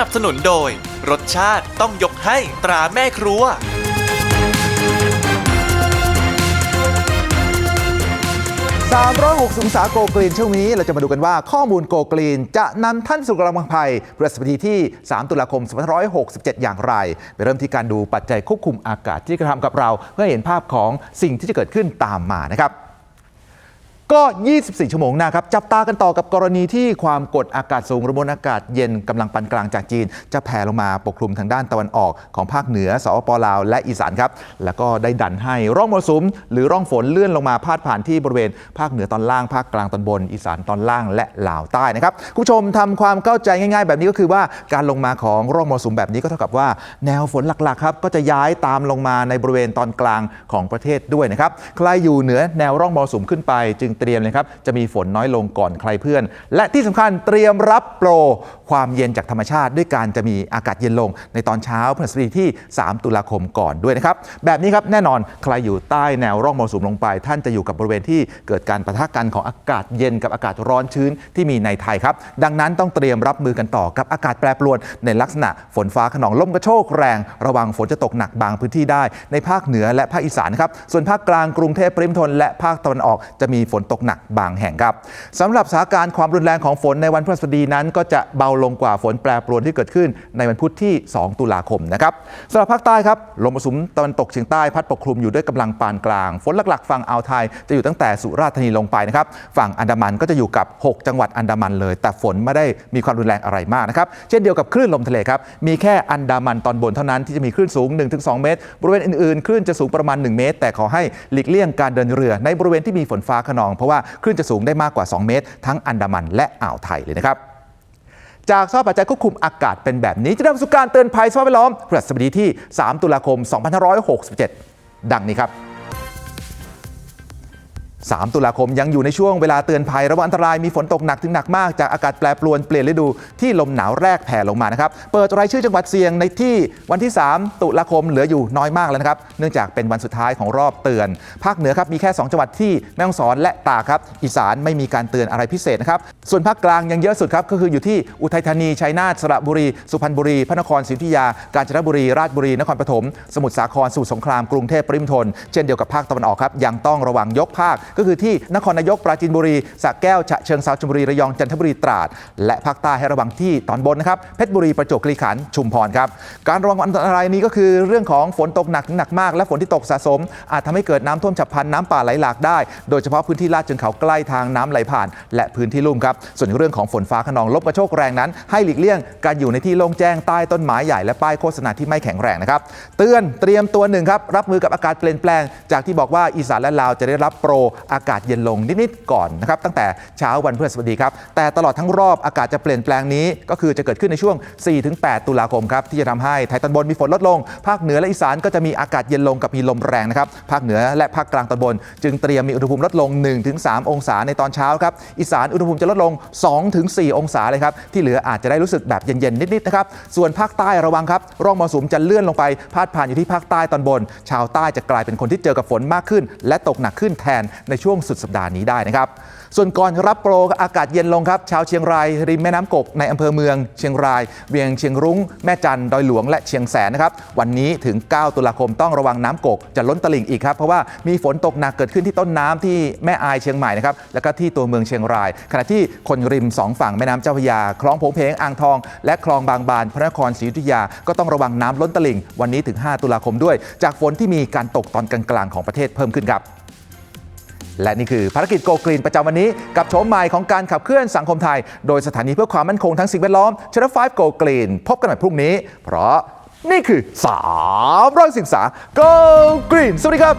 นับสนุนโดย รสชาติต้องยกให้ตราแม่ครัว 360องศาโกกรีนช่วงนี้เราจะมาดูกันว่าข้อมูลโกกรีน จะนำท่านสู่กำลังภัยบริษัทที่ที่ 3 ตุลาคม 2567 อย่างไร ไปเริ่มที่การดูปัจจัยควบคุมอากาศที่กระทำกับเรา เพื่อเห็นภาพของสิ่งที่จะเกิดขึ้นตามมานะครับ ก็ 24 ชั่วโมงหนะครับ จับตากันต่อกับกรณีที่ความกดอากาศสูงหรือมวลอากาศเย็นกำลังปานกลางจากจีน จะแผ่ลงมาปกคลุมทางด้านตะวันออกของภาคเหนือสปปลาว และอีสานครับ แล้วก็ได้ดันให้ร่องมรสุมหรือร่องฝนเลื่อนลงมาพาดผ่านที่บริเวณภาคเหนือตอนล่างภาคกลางตอนบน อีสานตอนล่างและลาวใต้นะครับคุณผู้ชมทำความเข้าใจง่าย ๆ แบบนี้ก็คือว่าการลงมาของร่องมรสุมแบบนี้ก็เท่ากับว่า แนวฝนหลักๆครับก็จะย้ายตามลงมาในบริเวณตอนกลางของประเทศด้วยนะครับใครอยู่เหนือแนวร่องมรสุมขึ้นไปจึงเตรียมเลยครับ จะมีฝนน้อยลงก่อนใครเพื่อน และที่สำคัญเตรียมรับโปร ความเย็นจากธรรมชาติด้วยการจะมีอากาศเย็นลง ในตอนเช้าพฤหัสบดีที่ 3 ตุลาคมก่อนด้วยนะครับ แบบนี้ครับแน่นอนใครอยู่ใต้แนวร่องมรสุมลงไป ท่านจะอยู่กับบริเวณที่เกิดการปะทะกันของอากาศเย็นกับอากาศร้อนชื้นที่มีในไทยครับ ดังนั้นต้องเตรียมรับมือกันต่อกับอากาศแปรปรวน ในลักษณะฝนฟ้าขนองลมกระโชกแรง ระวังฝนจะตกหนักบางพื้นที่ได้ ในภาคเหนือและภาคอีสานครับส่วนภาคกลางกรุงเทพปริมณฑลและภาคตะวันออกจะมีฝนตกหนักบางแห่งครับสำหรับสถานการณ์ความรุนแรงของฝนในวันพฤหัสบดีนั้น ก็จะเบาลงกว่าฝนแปรปรวนที่เกิดขึ้นในวันพุธที่ 2 ตุลาคมนะครับสำหรับภาคใต้ครับลมมรสุมตะวันตกเฉียงใต้พัดปกคลุมอยู่ด้วยกำลังปานกลาง ฝนหลักๆ ฝั่งอ่าวไทยจะอยู่ตั้งแต่สุราษฎร์ธานีลงไปนะครับฝั่งอันดามันก็จะอยู่กับ 6 จังหวัดอันดามันเลย แต่ฝนไม่ได้มีความรุนแรงอะไรมากนะครับเช่นเดียวกับคลื่นลมทะเลครับมีแค่อันดามันตอนบนเท่านั้นที่จะมีคลื่นสูง 1-2 เมตร บริเวณอื่นๆคลื่นจะสูงประมาณ 1 เมตร แต่ขอให้หลีกเลี่ยงการเดินเรือในบริเวณที่มีฝนฟ้าขนองเพราะว่าคลื่นจะสูงได้มากกว่า 2 เมตร ทั้งอันดามันและอ่าวไทยเลยนะครับจากสภาพปัจจัยควบคุมอากาศเป็นแบบนี้ จะนำสู่การเตือนภัยสภาพแวดล้อมพฤหัสบดีที่ 3 ตุลาคม 2567 ดังนี้ครับ 3 ตุลาคมยังอยู่ในช่วงเวลาเตือนภัยระวังอันตรายมีฝนตกหนักถึงหนักมากจากอากาศแปรปรวนเปลี่ยนฤดูที่ลมหนาวแรกแผ่ลงมานะครับ เปิดรายชื่อจังหวัดเสี่ยงในที่วันที่ 3 ตุลาคมเหลืออยู่น้อยมากแล้วนะครับ เนื่องจากเป็นวันสุดท้ายของรอบเตือน ภาคเหนือครับมีแค่ 2 จังหวัดที่แม่ฮ่องสอนและตากครับอีสานไม่มีการเตือนอะไรพิเศษนะครับส่วนภาคกลางยังเยอะสุดครับก็คืออยู่ที่อุทัยธานีชัยนาทสระบุรี สุพรรณบุรี พระนครศรีอยุธยา กาญจนบุรี ราชบุรีนครปฐมสมุทรสาครสมุทรสงครามกรุงเทพปริมณฑลเช่นเดียวกับภาคตะวันออกครับยังต้องระวังยกภาคก็คือที่นครนายกปราจีนบุรีสระแก้วฉะเชิงเทราชลบุรีระยองจันทบุรีตราด และภาคใต้ให้ระวังที่ตอนบนนะครับเพชรบุรีประจวบคีรีขันธ์ชุมพรครับการระวังอันตรายนี้ก็คือเรื่องของฝนตกหนักถึงหนักมาก และฝนที่ตกสะสม อาจทำให้เกิดน้ำท่วมฉับพลันน้ำป่าไหลหลากได้ โดยเฉพาะพื้นที่ลาดเชิงเขาใกล้ทางน้ำไหลผ่าน และพื้นที่ลุ่มครับส่วนเรื่องของฝนฟ้าขนองลบกระโชกแรงนั้น ให้หลีกเลี่ยงการอยู่ในที่โล่งแจ้งใต้ต้นไม้ใหญ่และป้ายโฆษณาที่ไม่แข็งแรงนะครับเตือนเตรียมตัวหนึ่งครับรับมือกับอากาศเปลี่ยนแปลง จากที่บอกว่าอีสานและลาวจะได้รับโปรอากาศเย็นลงนิดๆก่อนนะครับตั้งแต่เช้าวันพฤหัสบดีครับแต่ตลอดทั้งรอบอากาศจะเปลี่ยนแปลงนี้ ก็คือจะเกิดขึ้นในช่วง 4-8 ตุลาคมครับที่จะทำให้ไทยตอนบนมีฝนลดลง ภาคเหนือและอีสานก็จะมีอากาศเย็นลงกับมีลมแรงนะครับภาคเหนือและภาคกลางตอนบน จึงเตรียมมีอุณหภูมิลดลง 1-3 องศาในตอนเช้าครับอีสานอุณหภูมิจะลดลง 2-4 องศาเลยครับที่เหลืออาจจะได้รู้สึกแบบเย็นๆนิดๆนะครับส่วนภาคใต้ระวังครับร่องมรสุมจะเลื่อนลงไปพาดผ่านอยู่ที่ภาคใต้ตอนบน ชาวใต้จะกลายเป็นคนที่เจอกับฝนมากขึ้น และตกหนักขึ้นแทนในช่วงสุดสัปดาห์นี้ได้นะครับ ส่วนก่อนรับโปรอากาศเย็นลงครับ ชาวเชียงรายริมแม่น้ำกกในอำเภอเมือง เชียงราย เวียงเชียงรุ้ง แม่จันดอยหลวงและเชียงแสนนะครับ วันนี้ถึง 9 ตุลาคมต้องระวังน้ำกกจะล้นตลิ่งอีกครับ เพราะว่ามีฝนตกหนักเกิดขึ้นที่ต้นน้ำที่แม่อายเชียงใหม่นะครับ แล้วก็ที่ตัวเมืองเชียงราย ขณะที่คนริมสองฝั่งแม่น้ำเจ้าพระยา คลองผงเพงอ่างทอง และคลองบางบานพระนครศรีอยุธยา ก็ต้องระวังน้ำล้นตลิ่ง วันนี้ถึง 5 ตุลาคมด้วย จากฝนที่มีการตกตอนกลางๆของประเทศเพิ่มขึ้นครับ และนี่คือภารกิจโกกรีนประจำวันนี้กับโฉมใหม่ของการขับเคลื่อนสังคมไทย โดยสถานีเพื่อความมั่นคงทั้งสิ่งแวดล้อมชนะ5โกกรีนพบกันใหม่พรุ่งนี้ เพราะนี่คือ3ร้อยศึกษา Go Green สวัสดีครับ